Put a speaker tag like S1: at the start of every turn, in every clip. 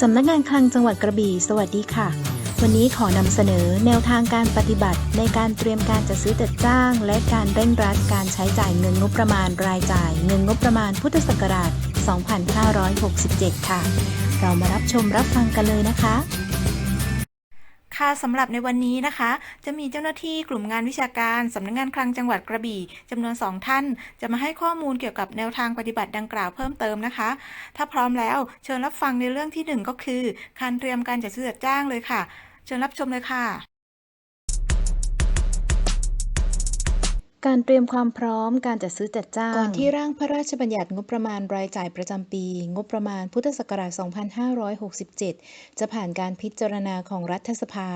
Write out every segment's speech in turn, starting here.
S1: สำนักงานคลังจังหวัดกระบี่ สวัสดีค่ะ วันนี้ขอนำเสนอแนวทางการปฏิบัติ ในการเตรียมการจัดซื้อจัดจ้าง และการเร่งรัดการใช้จ่ายเงินงบประมาณรายจ่าย เงินงบประมาณพุทธศักราช 2567 ค่ะ เรามารับชมรับฟังกันเลยนะคะ
S2: ค่ะสำหรับในวันนี้นะคะ จะมีเจ้าหน้าที่กลุ่มงานวิชาการสำนักงานคลังจังหวัดกระบี่จำนวนสองท่าน จะมาให้ข้อมูลเกี่ยวกับแนวทางปฏิบัติดังกล่าวเพิ่มเติมนะคะ ถ้าพร้อมแล้วเชิญรับฟังในเรื่องที่หนึ่งก็คือ การเตรียมการจัดซื้อจัดจ้างเลยค่ะ เชิญรับชมเลยค่ะ
S1: การเตรียมความพร้อมการจัดซื้อจัดจ้าง ก่อนที่ร่างพระราชบัญญัติงบประมาณรายจ่ายประจำปี งบประมาณพุทธศักราช 2567 จะผ่านการพิจารณาของรัฐสภา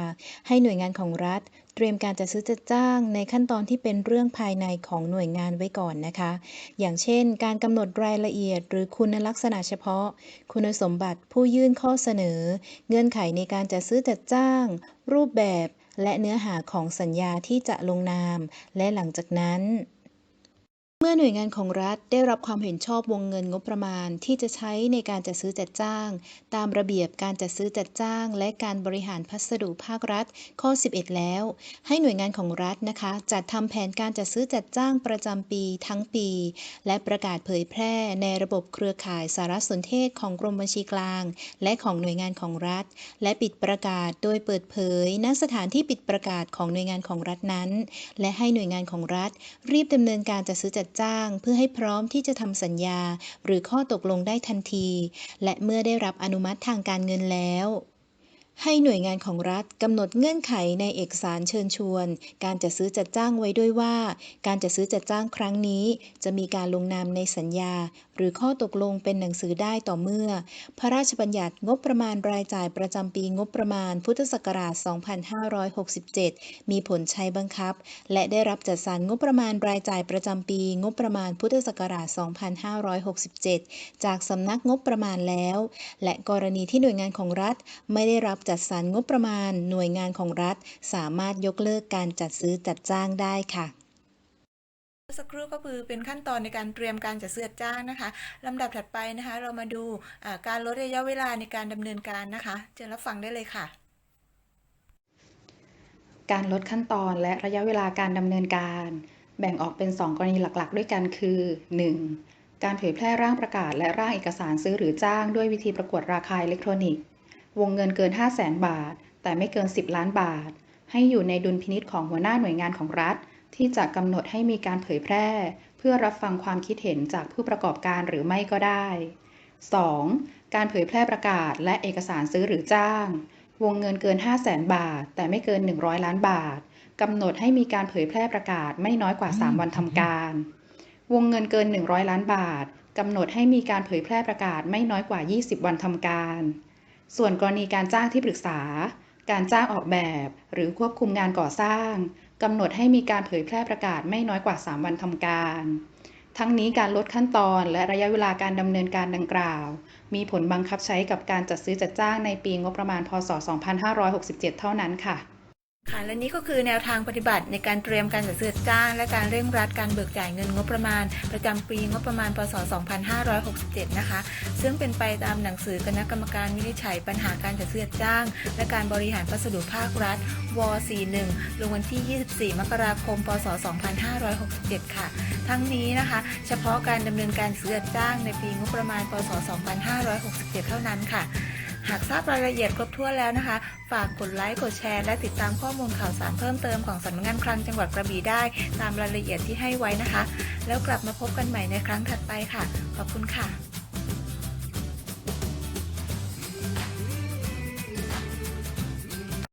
S1: ให้หน่วยงานของรัฐเตรียมการจัดซื้อจัดจ้างในขั้นตอนที่เป็นเรื่องภายในของหน่วยงานไว้ก่อนนะคะ อย่างเช่น การกำหนดรายละเอียด หรือคุณลักษณะเฉพาะ คุณสมบัติผู้ยื่นข้อเสนอ เงื่อนไขในการจัดซื้อจัดจ้าง รูปแบบ และเนื้อหาของสัญญาที่จะลงนาม และหลังจากนั้น เมื่อหน่วยงานของรัฐได้รับความเห็นชอบวงเงินงบประมาณที่จะใช้ในการจัดซื้อจัดจ้าง ตามระเบียบการจัดซื้อจัดจ้าง และการบริหารพัสดุภาครัฐ ข้อ 11 แล้ว ให้หน่วยงานของรัฐนะคะ จัดทำแผนการจัดซื้อจัดจ้างประจำปีทั้งปี และประกาศเผยแพร่ในระบบเครือข่ายสารสนเทศของกรมบัญชีกลาง และของหน่วยงานของรัฐ และปิดประกาศโดยเปิดเผยณสถานที่ปิดประกาศของหน่วยงานของรัฐนั้น และให้หน่วยงานของรัฐ รีบดำเนินการจัดซื้อจัดจ้างเพื่อให้พร้อมที่จะทำสัญญา หรือข้อตกลงได้ทันที และเมื่อได้รับอนุมัติทางการเงินแล้ว ให้หน่วยงานของรัฐกำหนดเงื่อนไขในเอกสารเชิญชวน การจัดซื้อจัดจ้างไว้ด้วยว่า การจัดซื้อจัดจ้างครั้งนี้ จะมีการลงนามในสัญญา หรือข้อตกลงเป็นหนังสือได้ต่อเมื่อ พระราชบัญญัติงบประมาณรายจ่ายประจำปีงบประมาณ พุทธศักราช 2567 มีผลใช้บังคับ และได้รับจัดสรรงบประมาณรายจ่ายประจำปี งบประมาณพุทธศักราช 2567 จากสำนักงบประมาณแล้ว และกรณีที่หน่วยงานของรัฐไม่ได้รับจัดสรรงบประมาณ หน่วยงานของรัฐ สามารถยกเลิกการจัดซื้อจัดจ้างได้ค่ะ
S2: เมื่อสักครู่ก็คือเป็นขั้นตอนในการเตรียมการจัดซื้อจัดจ้างนะคะลำดับถัดไปนะคะ เรามาดูอ่าการลดระยะเวลาในการดำเนินการนะคะเชิญรับฟังได้เลยค่ะ
S3: การลดขั้นตอนและระยะเวลาการดำเนินการ แบ่งออกเป็น 2 กรณีหลักๆ ด้วยกันคือ 1. การเผยแพร่ร่างประกาศและร่างเอกสารซื้อหรือจ้างด้วยวิธีประกวดราคาอิเล็กทรอนิกส์ วงเงินเกิน 5 0 0แสนบาท แต่ไม่เกิน 10 ล้านบาท ให้อยู่ในดุลพินิษของหัวหน้าหน่วยงานของรัฐ ที่จะกำหนดให้มีการเผยแพร่ เพื่อรับฟังความคิดเห็นจากผู้ประกอบการหรือไม่ก็ได้ 2. การเผยแพร่ประกาศและเอกสารซื้อหรือจ้าง วงเงินเกิน 5 0 0แสนบาท แต่ไม่เกิน 100 ล้านบาทกำหนดให้มีการเผยแพร่ประกาศไม่น้อยกว่า 3 วันทำการ วงเงินเกิน 100 ล้านบาทกำหนดให้มีการเผยแพร่ประกาศไม่น้อยกว่า 20 วันทำการ ส่วนกรณีการจ้างที่ปรึกษา การจ้างออกแบบ หรือควบคุมงานก่อสร้างกำหนดให้มีการเผยแพร่ประกาศไม่น้อยกว่า 3 วันทำการ ทั้งนี้การลดขั้นตอนและระยะเวลาการดำเนินการดังกล่าว มีผลบังคับใช้กับการจัดซื้อจัดจ้างในปีงบประมาณ พศ 2567 เท่านั้นค่ะ
S2: ค่ะและนี่ก็คือแนวทางปฏิบัติในการเตรียมการจัดซื้อจ้าง และการเร่งรัดการเบิกจ่ายเงินงบประมาณ ประจำปีงบประมาณพศ 2567 นะคะ ซึ่งเป็นไปตามหนังสือคณะกรรมการวินิจฉัยปัญหาการจัดซื้อจ้าง และการบริหารพัสดุภาครัฐว41ลงวันที่ 24 มกราคม พศ 2567 ค่ะ ทั้งนี้นะคะ เฉพาะการดำเนินการซื้อจ้างในปีงบประมาณพศ 2567 เท่านั้นค่ะ หากทราบรายละเอียดครบถ้วนแล้วนะคะ ฝากกดไลค์กดแชร์และติดตามข้อมูลข่าวสารเพิ่มเติมของสำนักงานคลังจังหวัดกระบี่ได้ ตามรายละเอียดที่ให้ไว้นะคะ แล้วกลับมาพบกันใหม่ในครั้งถัดไปค่ะ ขอบคุณค่ะ